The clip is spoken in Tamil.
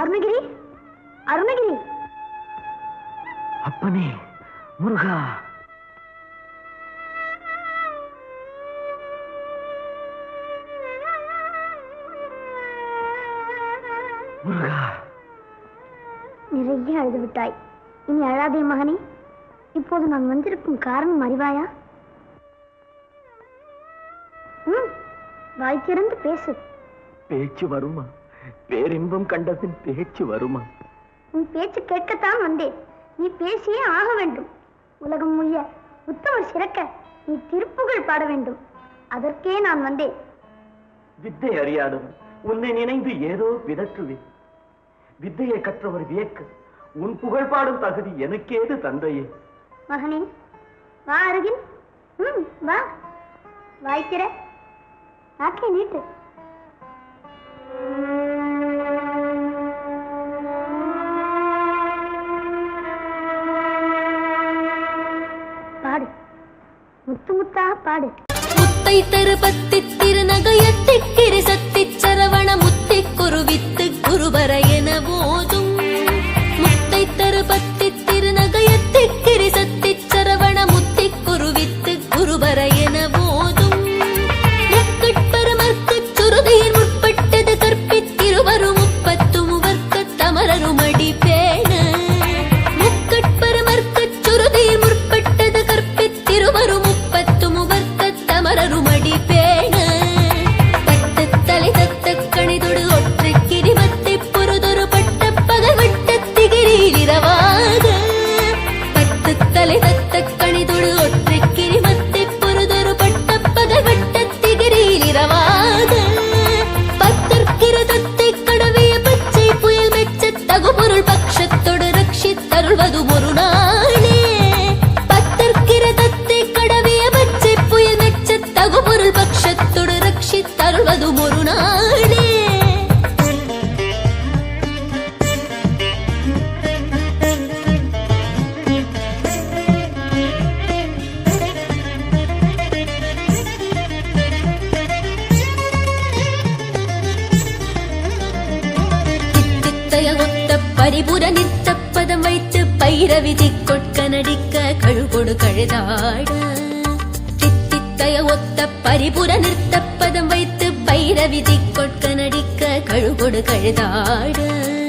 அருணகிரி? அருணகிரி? அப்பனே முருகா. முருகா. நிறைய அழுது விட்டாய் இனி அழாதே மகனே. இப்போது நான் வந்திருக்கும் காரணம் அறிவாயா? ம் வாய் திறந்து பேசு. பேச்சு வருமா? பேரின்பம் கண்டபின் பேச்சு வருமா? உன் பேச்சு கேட்கத்தான் வந்தேன். நீ பேசியே ஆக வேண்டும். உலகம் முய்ய உத்தமர் சிறக்க நீ திருப்புகழ் பாட வேண்டும். அதற்கே நான் வந்தேன். வித்தை அறியாதவன் உன்னை நினைந்து ஏதோ பிதற்றுவேன் வித்தையை கற்றவர் வியக்க உன் புகழ் பாடும் தகுதி எனக்கேது தந்தையே? மகனே வா அருகில். ம் வா. வாய்க்கிற. நாக்கை நீட்டு. முத்து முத்தா பாடு. முத்தை தரு தருபத்தி திருநகையத்திக்கிரி சத்தி முப்பத்து முவர்க்க பேண தட்டு தலை தத்த கணிதொடு ஒற்றை கிரிமத்தை பொறுதொரு பட்ட பகல் வட்டத்திகிரியில் இரவாக பத்து தலை தத்த கணிதொடு ஒற்றை கிரிமத்தை பொறுதொரு பட்ட பகல் வட்டத்திகிரியில் இரவாக பத்தற்கிரதத்தை கடவிய பச்சை புயல் மெச்ச தகுபொருள் பட்சத்தொடு ரட்சித்தருள்வது ஒரு நாள். ரட்சித்தருள்வது ஒரு நாளே. தித்தித்தைய ஒத்த பரிபுர நித்தப்பதம் கொட்க நடிக்க கழுகொடு கழுதாட. தித்தித்தய ஒத்த பரிபுர நிறுத்தப்பதம் வைத்து பைரவி கொட்க நடிக்க கழுகொடு கழுதாட.